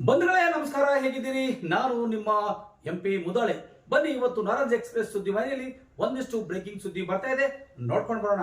ಬಂಧುಗಳೇ, ನಮಸ್ಕಾರ. ಹೇಗಿದ್ದೀರಿ? ನಾನು ನಿಮ್ಮ ಎಂ ಪಿ ಮುದಾಳೆ. ಬನ್ನಿ, ಇವತ್ತು ನಾರಾಜ್ ಎಕ್ಸ್ಪ್ರೆಸ್ ಸುದ್ದಿ ಮನೆಯಲ್ಲಿ ಒಂದಿಷ್ಟು ಬ್ರೇಕಿಂಗ್ ಸುದ್ದಿ ಬರ್ತಾ ಇದೆ. ನೋಡ್ಕೊಂಡು ಬರೋಣ.